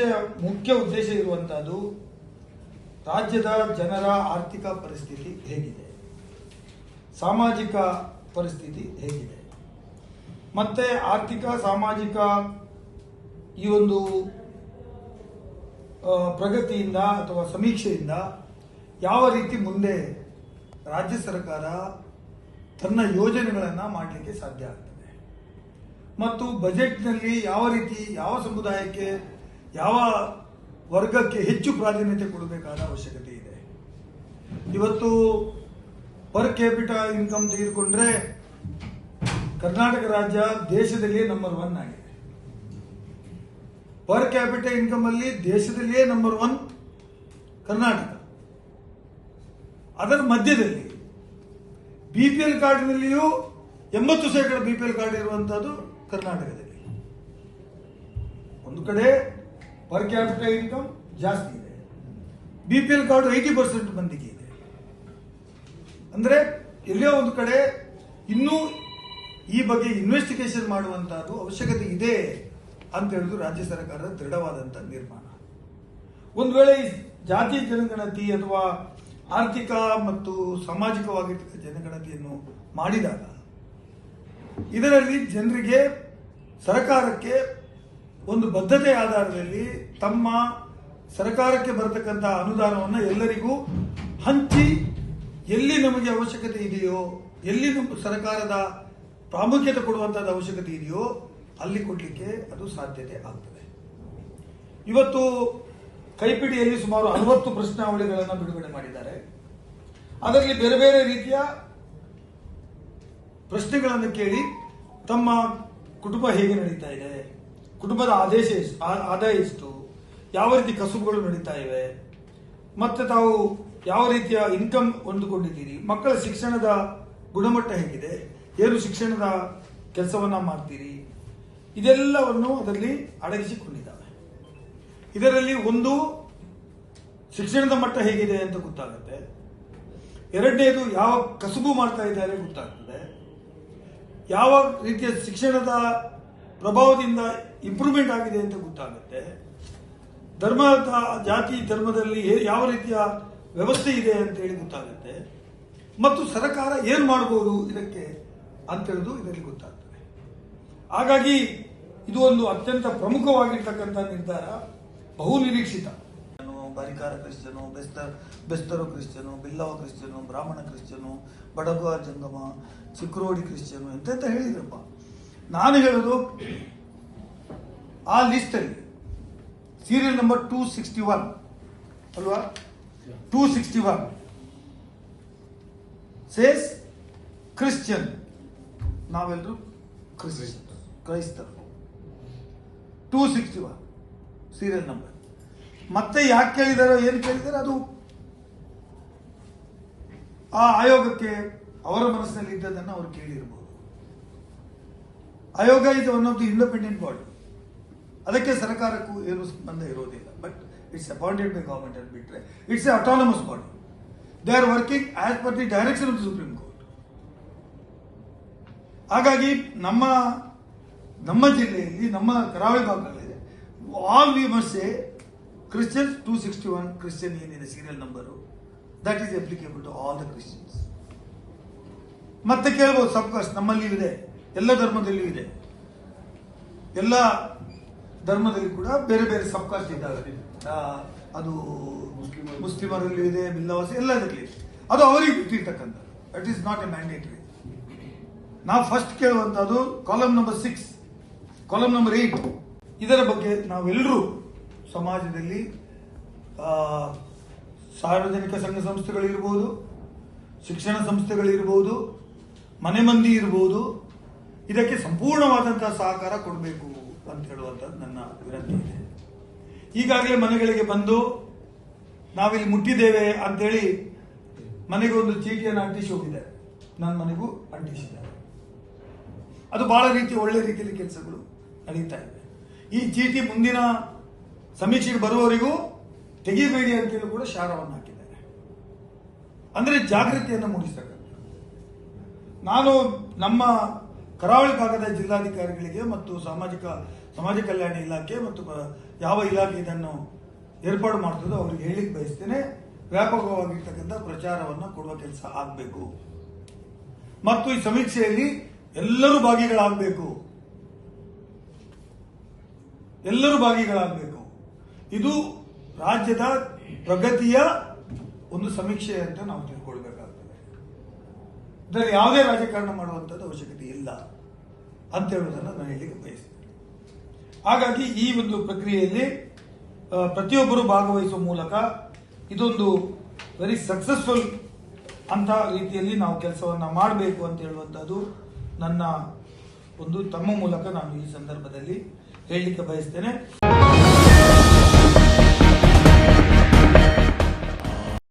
ಸಮೀಕ್ಷೆಯ ಮುಖ್ಯ ಉದ್ದೇಶ ಇರುವಂತಹದ್ದು ರಾಜ್ಯದ ಜನರ ಆರ್ಥಿಕ ಪರಿಸ್ಥಿತಿ ಹೇಗಿದೆ? ಸಾಮಾಜಿಕ ಪರಿಸ್ಥಿತಿ ಹೇಗಿದೆ? ಮತ್ತೆ ಆರ್ಥಿಕ, ಸಾಮಾಜಿಕ ಈ ಒಂದು ಪ್ರಗತಿಯಿಂದ ಅಥವಾ ಸಮೀಕ್ಷೆಯಿಂದ ಯಾವ ರೀತಿ ಮುಂದೆ ರಾಜ್ಯ ಸರ್ಕಾರ ತನ್ನ ಯೋಜನೆಗಳನ್ನು ಮಾಡಲಿಕ್ಕೆ ಸಾಧ್ಯ ಆಗ್ತದೆ? ಮತ್ತು ಬಜೆಟ್ನಲ್ಲಿ ಯಾವ ರೀತಿ, ಯಾವ ಸಮುದಾಯಕ್ಕೆ ಯಾವ ವರ್ಗಕ್ಕೆ ಹೆಚ್ಚು ಪ್ರಾಧಾನ್ಯತೆ ಕೊಡಬೇಕಾದ ಅವಶ್ಯಕತೆ ಇದೆ. ಇವತ್ತು ಪರ್ ಕ್ಯಾಪಿಟ ಇನ್ಕಮ್ ತೆಗೆದುಕೊಂಡ್ರೆ ಕರ್ನಾಟಕ ರಾಜ್ಯ ದೇಶದಲ್ಲಿಯೇ ನಂಬರ್ ಒನ್ ಆಗಿದೆ. ಪರ್ ಕ್ಯಾಪಿಟ ಇನ್ಕಮ್ ಅಲ್ಲಿ ದೇಶದಲ್ಲಿಯೇ ನಂಬರ್ ಒನ್ ಕರ್ನಾಟಕ. ಅದರ ಮಧ್ಯದಲ್ಲಿ ಬಿ ಕಾರ್ಡ್ನಲ್ಲಿಯೂ ಎಂಬತ್ತು ಶೇಕಡ ಬಿ ಪಿ ಎಲ್ ಕಾರ್ಡ್ ಇರುವಂತಹದ್ದು ಕರ್ನಾಟಕದಲ್ಲಿ. ಒಂದು ಕಡೆ ಪರ್ ಕ್ಯಾಪಿಟಲ್ ಇನ್ಕಮ್ ಜಾಸ್ತಿ ಇದೆ. B P L card eighty percent ಮಂದಿಗೆ ಇದೆ. ಅಂದ್ರೆ ಎಲ್ಲೋ ಒಂದು ಕಡೆ ಇನ್ನೂ ಈ ಬಗ್ಗೆ ಇನ್ವೆಸ್ಟಿಗೇಷನ್ ಮಾಡುವಂತಹದ್ದು ಅವಶ್ಯಕತೆ ಇದೆ ಅಂತ ಹೇಳುದು ರಾಜ್ಯ ಸರ್ಕಾರದ ದೃಢವಾದಂಥ ನಿರ್ಮಾಣ. ಒಂದು ವೇಳೆ ಜಾತಿ ಜನಗಣತಿ ಅಥವಾ ಆರ್ಥಿಕ ಮತ್ತು ಸಾಮಾಜಿಕವಾಗಿ ಜನಗಣತಿಯನ್ನು ಮಾಡಿದಾಗ ಇದರಲ್ಲಿ ಜನರಿಗೆ ಸರ್ಕಾರಕ್ಕೆ ಒಂದು ಬದ್ಧತೆ ಆಧಾರದಲ್ಲಿ ತಮ್ಮ ಸರ್ಕಾರಕ್ಕೆ ಬರತಕ್ಕಂಥ ಅನುದಾನವನ್ನು ಎಲ್ಲರಿಗೂ ಹಂಚಿ ಎಲ್ಲಿ ನಮಗೆ ಅವಶ್ಯಕತೆ ಇದೆಯೋ, ಎಲ್ಲಿ ಸರ್ಕಾರದ ಪ್ರಾಮುಖ್ಯತೆ ಕೊಡುವಂತಹದ್ದು ಅವಶ್ಯಕತೆ ಇದೆಯೋ ಅಲ್ಲಿ ಕೊಡಲಿಕ್ಕೆ ಅದು ಸಾಧ್ಯತೆ ಆಗ್ತದೆ. ಇವತ್ತು ಕೈಪಿಡಿಯಲ್ಲಿ ಸುಮಾರು ಅರವತ್ತು ಪ್ರಶ್ನಾವಳಿಗಳನ್ನು ಬಿಡುಗಡೆ ಮಾಡಿದ್ದಾರೆ. ಅದರಲ್ಲಿ ಬೇರೆ ಬೇರೆ ರೀತಿಯ ಪ್ರಶ್ನೆಗಳನ್ನು ಕೇಳಿ ತಮ್ಮ ಕುಟುಂಬ ಹೇಗೆ ನಡೀತಾ ಇದೆ ಕುಟುಂಬದ ಆದೇಶ ಆದಾಯ ಎಷ್ಟು ಯಾವ ರೀತಿ ಕಸುಬುಗಳು ನಡೀತಾ ಇವೆ, ಮತ್ತೆ ತಾವು ಯಾವ ರೀತಿಯ ಇನ್ಕಮ್ ಹೊಂದಿಕೊಂಡಿದ್ದೀರಿ, ಮಕ್ಕಳ ಶಿಕ್ಷಣದ ಗುಣಮಟ್ಟ ಹೇಗಿದೆ, ಏನು ಶಿಕ್ಷಣದ ಕೆಲಸವನ್ನ ಮಾಡ್ತೀರಿ, ಇದೆಲ್ಲವನ್ನು ಅದರಲ್ಲಿ ಅಡಗಿಸಿಕೊಂಡಿದ್ದಾವೆ. ಇದರಲ್ಲಿ ಒಂದು ಶಿಕ್ಷಣದ ಮಟ್ಟ ಹೇಗಿದೆ ಅಂತ ಗೊತ್ತಾಗುತ್ತೆ. ಎರಡನೇದು ಯಾವ ಕಸುಬು ಮಾಡ್ತಾ ಇದ್ದಾರೆ ಗೊತ್ತಾಗ್ತದೆ. ಯಾವ ರೀತಿಯ ಶಿಕ್ಷಣದ ಪ್ರಭಾವದಿಂದ ಇಂಪ್ರೂವ್ಮೆಂಟ್ ಆಗಿದೆ ಅಂತ ಗೊತ್ತಾಗುತ್ತೆ. ಧರ್ಮ ಜಾತಿ ಧರ್ಮದಲ್ಲಿ ಯಾವ ರೀತಿಯ ವ್ಯವಸ್ಥೆ ಇದೆ ಅಂತ ಹೇಳಿ ಗೊತ್ತಾಗುತ್ತೆ. ಮತ್ತು ಸರ್ಕಾರ ಏನು ಮಾಡಬಹುದು ಇದಕ್ಕೆ ಅಂತ ಹೇಳುದು ಇದರಲ್ಲಿ ಗೊತ್ತಾಗ್ತದೆ. ಹಾಗಾಗಿ ಇದು ಒಂದು ಅತ್ಯಂತ ಪ್ರಮುಖವಾಗಿರ್ತಕ್ಕಂಥ ನಿರ್ಧಾರ, ಬಹು ನಿರೀಕ್ಷಿತ. ಬರಿಕಾರ ಕ್ರಿಶ್ಚಿಯನು ಬೆಸ್ತರ್ ಬೆಸ್ತರು ಕ್ರಿಶ್ಚಿಯನು, ಬಿಲ್ಲವ ಕ್ರಿಶ್ಚಿಯನು, ಬ್ರಾಹ್ಮಣ ಕ್ರಿಶ್ಚಿಯನು, ಬಡಗುವ ಜಂಗಮ, ಚಿಕ್ರೋಡಿ ಕ್ರಿಶ್ಚಿಯನು ಎಂತೆಂತ ಹೇಳಿದ್ರಪ್ಪ. ನಾನು ಹೇಳೋದು ಆ ಲಿಸ್ಟಲ್ಲಿ serial number two sixty one ಅಲ್ವಾ? Two sixty one says Christian ನಾವೆಲ್ಲರೂ ಕ್ರಿಶ್ಚಿಯನ್ ಕ್ರೈಸ್ತರು. Two sixty one serial number ಮತ್ತೆ ಯಾಕೆ ಕೇಳಿದಾರೋ ಏನು ಕೇಳಿದಾರೆ ಅದು. ಆ ಆಯೋಗಕ್ಕೆ ಅವರ ಮನಸ್ಸಿನಲ್ಲಿ ಇದ್ದದನ್ನು ಅವರು ಕೇಳಿರಬಹುದು ಆಯೋಗ is one of the independent body ಅದಕ್ಕೆ ಸರ್ಕಾರಕ್ಕೂ ಏನು ಸಂಬಂಧ ಇರೋದಿಲ್ಲ. But it's appointed by government ಅಂತ ಬಿಟ್ರೆ it's a autonomous body they are working as per the direction of the supreme court ಹಾಗಾಗಿ ನಮ್ಮ ನಮ್ಮ ಜಿಲ್ಲೆಯಲ್ಲಿ, ನಮ್ಮ ಕರಾವಳಿ ಭಾಗದಲ್ಲಿ all we must say Christians two sixty one Christian ಏನಿದೆ serial number that is applicable to all the Christians ಮತ್ತೆ ಕೇಳ್ಬೋದು ಸಬ್ಕಾಸ್ಟ್ ನಮ್ಮಲ್ಲಿ ಇದೆ. ಎಲ್ಲ ಧರ್ಮದಲ್ಲಿ ಇದೆ. ಎಲ್ಲ ಧರ್ಮದಲ್ಲಿ ಕೂಡ ಬೇರೆ ಬೇರೆ ಸಬ್ಕಾಸ್ಟ್ ಇದ್ದಾವೆ. ಅದು ಮುಸ್ಲಿಮರಲ್ಲೂ ಇದೆ ಬಿಲ್ಲವಾಸಿ ಎಲ್ಲದರಲ್ಲಿ. ಅದು ಅವರಿಗೆ ಬಿಟ್ಟಿರ್ತಕ್ಕಂಥ that is not a mandatory ನಾವು first ಕೇಳುವಂತಹದ್ದು column number six column number eight ಇದರ ಬಗ್ಗೆ ನಾವೆಲ್ಲರೂ ಸಮಾಜದಲ್ಲಿ ಸಾರ್ವಜನಿಕ ಸಂಘ ಸಂಸ್ಥೆಗಳಿರ್ಬೋದು, ಶಿಕ್ಷಣ ಸಂಸ್ಥೆಗಳಿರ್ಬೋದು, ಮನೆ ಮಂದಿ ಇರ್ಬೋದು ಇದಕ್ಕೆ ಸಂಪೂರ್ಣವಾದಂತಹ ಸಹಕಾರ ಕೊಡಬೇಕು ಅಂತ ಹೇಳುವಂಥದ್ದು ನನ್ನ ವಿನಂತಿ ಇದೆ. ಈಗಾಗಲೇ ಮನೆಗಳಿಗೆ ಬಂದು ನಾವಿಲ್ಲಿ ಮುಟ್ಟಿದ್ದೇವೆ ಅಂತೇಳಿ ಮನೆಗೆ ಒಂದು ಚೀಟಿಯನ್ನು ಅಂಟಿಸಿ ಹೋಗಿದೆ. ನನ್ನ ಮನೆಗೂ ಅಂಟಿಸಿದೆ ಅದು ಬಹಳ ರೀತಿ ಒಳ್ಳೆ ರೀತಿಯಲ್ಲಿ ಕೆಲಸಗಳು ನಡೀತಾ ಇವೆ ಈ ಚೀಟಿ ಮುಂದಿನ ಸಮೀಕ್ಷೆಗೆ ಬರುವವರಿಗೂ ತೆಗಿಬೇಡಿ ಅಂತೇಳಿ ಕೂಡ ಶಾರವನ್ನು ಹಾಕಿದ್ದಾರೆ. ಅಂದರೆ ಜಾಗೃತಿಯನ್ನು ಮೂಡಿಸ್ತಕ್ಕಂಥ ನಾನು ನಮ್ಮ ಕರಾವಳಿ ಭಾಗದ ಜಿಲ್ಲಾಧಿಕಾರಿಗಳಿಗೆ ಮತ್ತು ಸಾಮಾಜಿಕ, ಸಮಾಜ ಕಲ್ಯಾಣ ಇಲಾಖೆ ಮತ್ತು ಯಾವ ಇಲಾಖೆ ಇದನ್ನು ಏರ್ಪಾಡು ಮಾಡ್ತದೋ ಅವ್ರಿಗೆ ಹೇಳಿಕ್ ಬಯಸ್ತೇನೆ. ವ್ಯಾಪಕವಾಗಿರ್ತಕ್ಕಂಥ ಪ್ರಚಾರವನ್ನು ಕೊಡುವ ಕೆಲಸ ಆಗಬೇಕು. ಮತ್ತು ಈ ಸಮೀಕ್ಷೆಯಲ್ಲಿ ಎಲ್ಲರೂ ಭಾಗಿಗಳಾಗಬೇಕು. ಎಲ್ಲರೂ ಭಾಗಿಗಳಾಗಬೇಕು. ಇದು ರಾಜ್ಯದ ಪ್ರಗತಿಯ ಒಂದು ಸಮೀಕ್ಷೆ ಅಂತ ನಾವು ತಿಳ್ಕೊಳ್ಬೇಕಾಗ್ತದೆ ಇದರಲ್ಲಿ ಯಾವುದೇ ರಾಜಕಾರಣ ಮಾಡುವಂಥದ್ದು ಅವಶ್ಯಕತೆ ಇಲ್ಲ ಅಂತ ಹೇಳುವುದನ್ನು ನಾನು ಹೇಳಲಿಕ್ಕೆ ಬಯಸ್ತೇನೆ. ಹಾಗಾಗಿ ಈ ಒಂದು ಪ್ರಕ್ರಿಯೆಯಲ್ಲಿ ಪ್ರತಿಯೊಬ್ಬರು ಭಾಗವಹಿಸುವ ಮೂಲಕ ಇದೊಂದು ವೆರಿ ಸಕ್ಸಸ್ಫುಲ್ ಅಂತ ರೀತಿಯಲ್ಲಿ ನಾವು ಕೆಲಸವನ್ನು ಮಾಡಬೇಕು ಅಂತ ಹೇಳುವಂಥದ್ದು ನನ್ನ ಒಂದು ತಮ್ಮ ಮೂಲಕ ನಾನು ಈ ಸಂದರ್ಭದಲ್ಲಿ ಹೇಳಲಿಕ್ಕೆ ಬಯಸ್ತೇನೆ.